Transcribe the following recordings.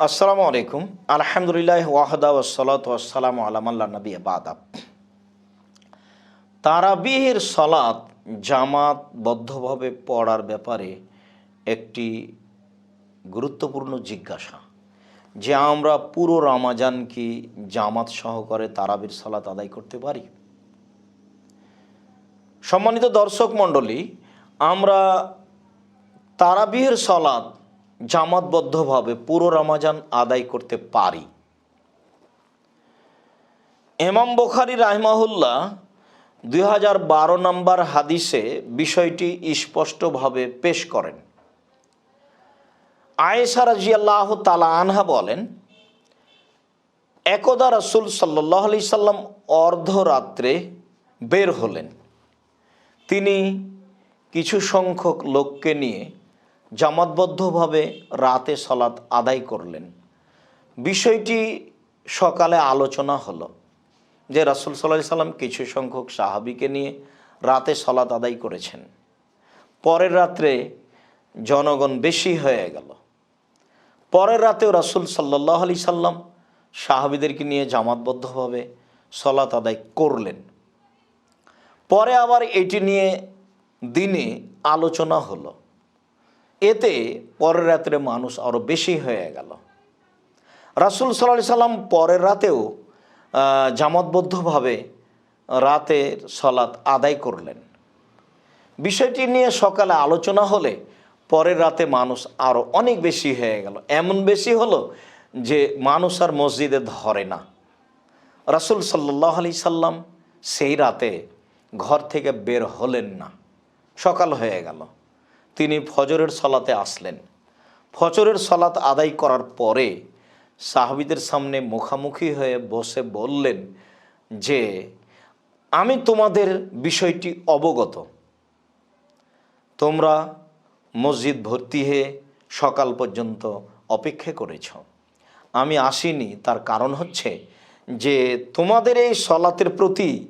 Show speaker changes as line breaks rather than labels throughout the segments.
আসসালামু আলাইকুম। আলহামদুলিল্লাহ ওয়াহদা ওসলাত ওসালাম আলামাল্লা নবী বাদাব তারাবিহের সলাৎ জামাতবদ্ধভাবে পড়ার ব্যাপারে একটি গুরুত্বপূর্ণ জিজ্ঞাসা। যে আমরা পুরো রামাজান কি জামাত সহকারে তারাবির সলাৎ আদায় করতে পারি? সম্মানিত দর্শক মণ্ডলী, আমরা তারাবিহের সলাৎ জামাতবদ্ধভাবে পুরো রমাজান আদায় করতে পারি। এমাম বখারি রাহমাহুল্লাহ দুই হাজার বারো নম্বর হাদিসে বিষয়টি স্পষ্টভাবে পেশ করেন। আয়েশা রাজিয়াল্লাহ তালা আনহা বলেন, একদা রসুল সাল্লাহ আলি সাল্লাম অর্ধরাত্রে বের হলেন। তিনি কিছু সংখ্যক লোককে নিয়ে জামাতবদ্ধভাবে রাতে সলাৎ আদায় করলেন। বিষয়টি সকালে আলোচনা হলো যে রাসুল সাল্লাহ সাল্লাম কিছু সংখ্যক সাহাবিকে নিয়ে রাতে সলাৎ আদায় করেছেন। পরের রাত্রে জনগণ বেশি হয়ে গেল। পরের রাতেও রাসুল সাল্লাহ আলি সাল্লাম সাহাবিদেরকে নিয়ে জামাতবদ্ধভাবে সলাৎ আদায় করলেন। পরে আবার এটি নিয়ে দিনে আলোচনা হলো। এতে পরের রাত্রে মানুষ আরও বেশি হয়ে গেল। রাসুল সাল্লাহ সাল্লাম পরের রাতেও জামাতবদ্ধভাবে রাতের সলাৎ আদায় করলেন। বিষয়টি নিয়ে সকালে আলোচনা হলে পরের রাতে মানুষ আরও অনেক বেশি হয়ে গেল। এমন বেশি হলো যে মানুষ আর মসজিদে ধরে না। রাসুল সাল্লাহ আলি সাল্লাম সেই রাতে ঘর থেকে বের হলেন না। সকাল হয়ে গেল। তিনি ফজরের সলাতে আসলেন। ফজরের সলাত আদায় করার পরে সাহাবিদের সামনে মুখামুখি হয়ে বসে বললেন যে, আমি তোমাদের বিষয়টি অবগত। তোমরা মসজিদ ভর্তি হয়ে সকাল পর্যন্ত অপেক্ষা করেছ। আমি আসিনি। তার কারণ হচ্ছে যে, তোমাদের এই সলাতের প্রতি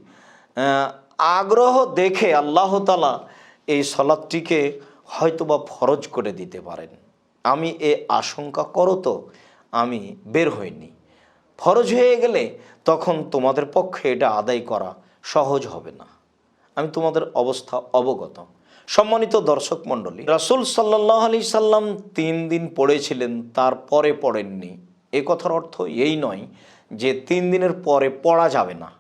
আগ্রহ দেখে আল্লাহতালা এই সলাদটিকে হয়তোবা ফরজ করে দিতে পারেন। আমি এ আশঙ্কা করো তো, আমি বের হইনি। ফরজ হয়ে গেলে তখন তোমাদের পক্ষে এটা আদায় করা সহজ হবে না। আমি তোমাদের অবস্থা অবগত। সম্মানিত দর্শক মণ্ডলী, রাসুল সাল্লাহ আলি সাল্লাম তিন দিন পড়েছিলেন, তারপরে পড়েননি। এ কথার অর্থ এই নয় যে তিন দিনের পরে পড়া যাবে না।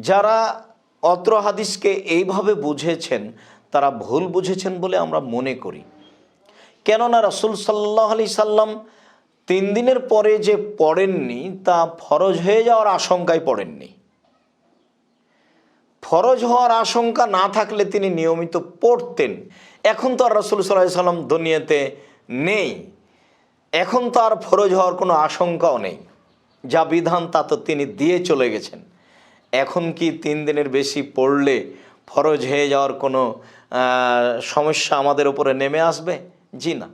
যারা অত্র হাদিসকে এইভাবে বুঝেছেন তারা ভুল বুঝেছেন বলে আমরা মনে করি। কেননা রাসুল সাল্লাহ আলি সাল্লাম তিন দিনের পরে যে পড়েননি, তা ফরজ হয়ে যাওয়ার আশঙ্কায় পড়েননি। ফরজ হওয়ার আশঙ্কা না থাকলে তিনি নিয়মিত পড়তেন। এখন তো আর রসুল সাল্লাহ সাল্লাম দুনিয়াতে নেই। এখন তো আর ফরজ হওয়ার কোনো আশঙ্কাও নেই। যা বিধান তা তো তিনি দিয়ে চলে গেছেন। এখন কি তিন দিনের বেশি পড়লে ফরজ হয়ে যাওয়ার কোনো সমস্যা আমাদের উপরে নেমে আসবে? জি না।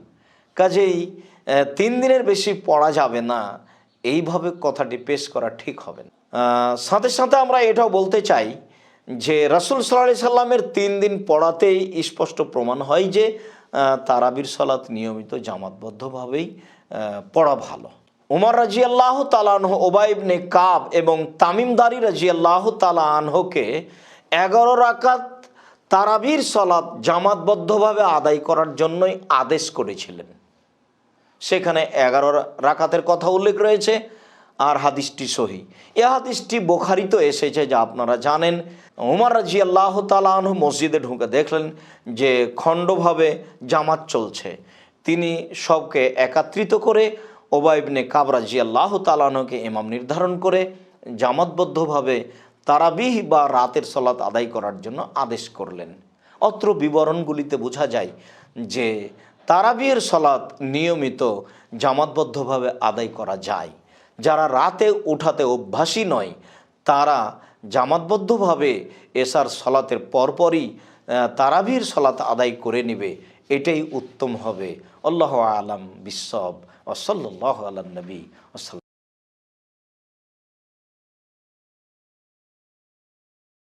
কাজেই তিন দিনের বেশি পড়া যাবে না। এইভাবে কথাটি পেশ করা ঠিক হবে না। সাথে সাথে আমরা এটাও বলতে চাই যে, রাসুল সাল্লাহ সাল্লামের তিন দিন পড়াতেই স্পষ্ট প্রমাণ হয় যে তারাবির সলাৎ নিয়মিত জামাতবদ্ধভাবেই পড়া ভালো। উমর রাজি আল্লাহ তালানহ ওবাইবনে কাব এবং তামিমদারি রাজি আল্লাহ তালা আনহকে এগারো রাকাত তারাবির সলাৎ জামাতবদ্ধভাবে আদায় করার জন্যই আদেশ করেছিলেন। সেখানে এগারো রাকাতের কথা উল্লেখ রয়েছে আর হাদিসটি সহি। এ হাদিসটি বোখারিত এসেছে যা আপনারা জানেন। উমার রাজি আল্লাহ তালাহ মসজিদে ঢুকে দেখলেন যে খণ্ডভাবে জামাত চলছে। তিনি সবকে একাত্রিত করে ওবাইবনে কাবরাজি আল্লাহ তালাহকে ইমাম নির্ধারণ করে জামাতবদ্ধভাবে তারাবিহ বা রাতের সলাৎ আদায় করার জন্য আদেশ করলেন। অত্র বিবরণগুলিতে বোঝা যায় যে তারাবির সলাৎ নিয়মিত জামাতবদ্ধভাবে আদায় করা যায়। যারা রাতে উঠাতে অভ্যাসী নয়, তারা জামাতবদ্ধভাবে এসার সলাতের পরপরই তারাবির সলাত আদায় করে নেবে। এটাই উত্তম হবে। আল্লাহ আলাম বিশ্বব। ওসল্লাহ আলাম নবী। ওসাল্লাম